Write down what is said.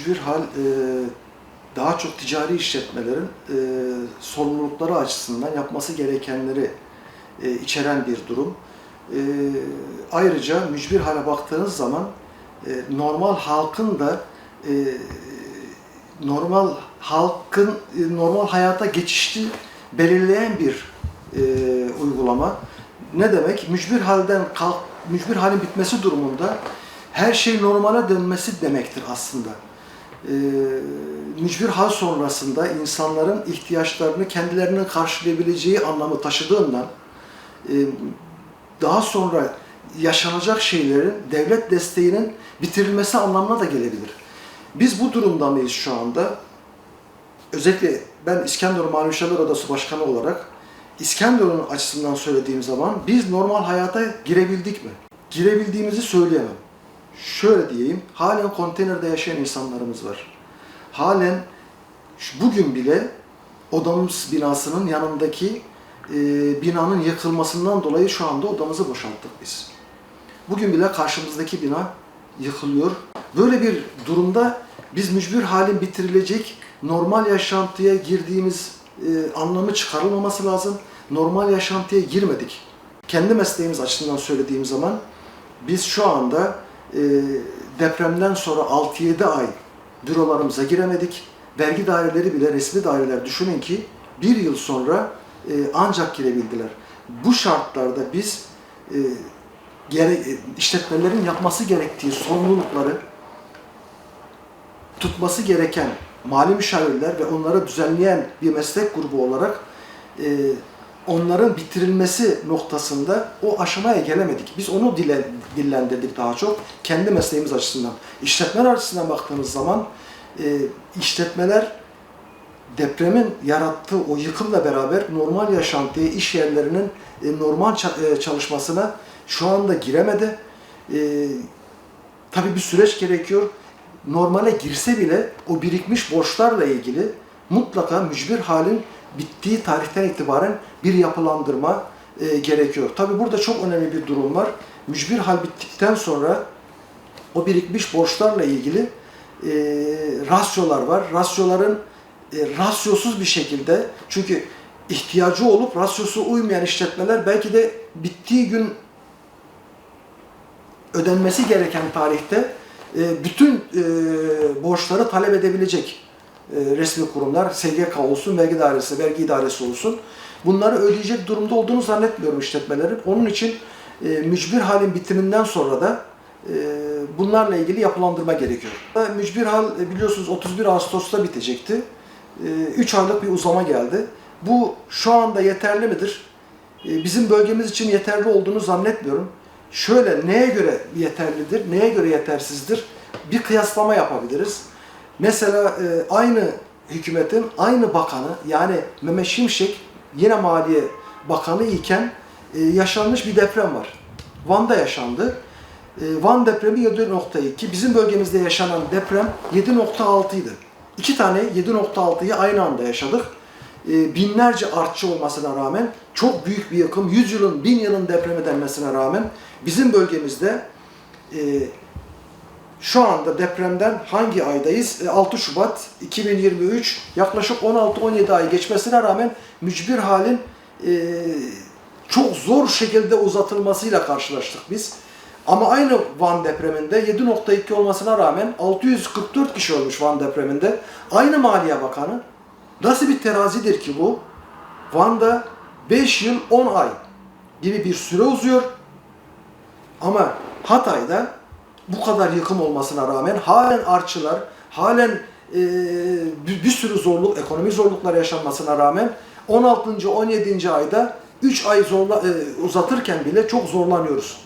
mücbir hal e, daha çok ticari işletmelerin e, sorumlulukları açısından yapması gerekenleri e, içeren bir durum. E, ayrıca mücbir hale baktığınız zaman e, normal halkın da e, normal halkın e, normal hayata geçişi belirleyen bir e, uygulama. Ne demek? Mücbir halden kalk, mücbir halin bitmesi durumunda her şey normale dönmesi demektir aslında. E, mücbir hal sonrasında insanların ihtiyaçlarını kendilerinin karşılayabileceği anlamı taşıdığından e, daha sonra yaşanacak şeylerin devlet desteğinin bitirilmesi anlamına da gelebilir. Biz bu durumda mıyız şu anda? Özellikle ben İskenderun Mali Odası Başkanı olarak İskenderun açısından söylediğim zaman biz normal hayata girebildik mi? Girebildiğimizi söyleyemem. Şöyle diyeyim, halen konteynerde yaşayan insanlarımız var. Halen bugün bile odamız binasının yanındaki e, binanın yıkılmasından dolayı şu anda odamızı boşalttık biz. Bugün bile karşımızdaki bina yıkılıyor. Böyle bir durumda biz mücbir halin bitirilecek, normal yaşantıya girdiğimiz e, anlamı çıkarılmaması lazım. Normal yaşantıya girmedik. Kendi mesleğimiz açısından söylediğim zaman biz şu anda e, depremden sonra 6-7 ay bürolarımıza giremedik. Vergi daireleri bile resmi daireler düşünün ki bir yıl sonra e, ancak girebildiler. Bu şartlarda biz e, gere, e, işletmelerin yapması gerektiği sorumlulukları tutması gereken mali müşavirler ve onları düzenleyen bir meslek grubu olarak e, onların bitirilmesi noktasında o aşamaya gelemedik. Biz onu dile, dillendirdik daha çok kendi mesleğimiz açısından. İşletmeler açısından baktığımız zaman e, işletmeler depremin yarattığı o yıkımla beraber normal yaşantıya, iş yerlerinin e, normal e, çalışmasına şu anda giremedi. E, tabii bir süreç gerekiyor. Normale girse bile o birikmiş borçlarla ilgili mutlaka mücbir halin bittiği tarihten itibaren bir yapılandırma e, gerekiyor. Tabii burada çok önemli bir durum var. Mücbir hal bittikten sonra o birikmiş borçlarla ilgili e, rasyolar var. Rasyoların e, rasyosuz bir şekilde çünkü ihtiyacı olup rasyosu uymayan işletmeler belki de bittiği gün ödenmesi gereken tarihte e, bütün e, borçları talep edebilecek resmi kurumlar, SGK olsun, vergi dairesi, vergi idaresi olsun. Bunları ödeyecek durumda olduğunu zannetmiyorum işletmelerin. Onun için e, mücbir halin bitiminden sonra da e, bunlarla ilgili yapılandırma gerekiyor. Mücbir hal e, biliyorsunuz 31 Ağustos'ta bitecekti. 3 aylık bir uzama geldi. Bu şu anda yeterli midir? E, Bizim bölgemiz için yeterli olduğunu zannetmiyorum. Şöyle neye göre yeterlidir, neye göre yetersizdir? Bir kıyaslama yapabiliriz. Mesela e, aynı hükümetin aynı bakanı yani Mehmet Şimşek yine Maliye Bakanı iken e, yaşanmış bir deprem var. Van'da yaşandı. E, Van depremi 7.2. Bizim bölgemizde yaşanan deprem 7.6 idi. İki tane 7.6'yı aynı anda yaşadık. E, binlerce artçı olmasına rağmen çok büyük bir yıkım, 100 yılın, 1000 yılın depremi denmesine rağmen bizim bölgemizde e, şu anda depremden hangi aydayız? E, 6 Şubat 2023 yaklaşık 16-17 ay geçmesine rağmen mücbir halin e, çok zor şekilde uzatılmasıyla karşılaştık biz. Ama aynı Van depreminde 7.2 olmasına rağmen 644 kişi ölmüş Van depreminde. Aynı Maliye Bakanı nasıl bir terazidir ki bu? Van'da 5 yıl 10 ay gibi bir süre uzuyor. Ama Hatay'da bu kadar yıkım olmasına rağmen halen artçılar, halen e, bir, bir sürü zorluk, ekonomik zorluklar yaşanmasına rağmen 16. 17. ayda 3 ay zorla, e, uzatırken bile çok zorlanıyoruz.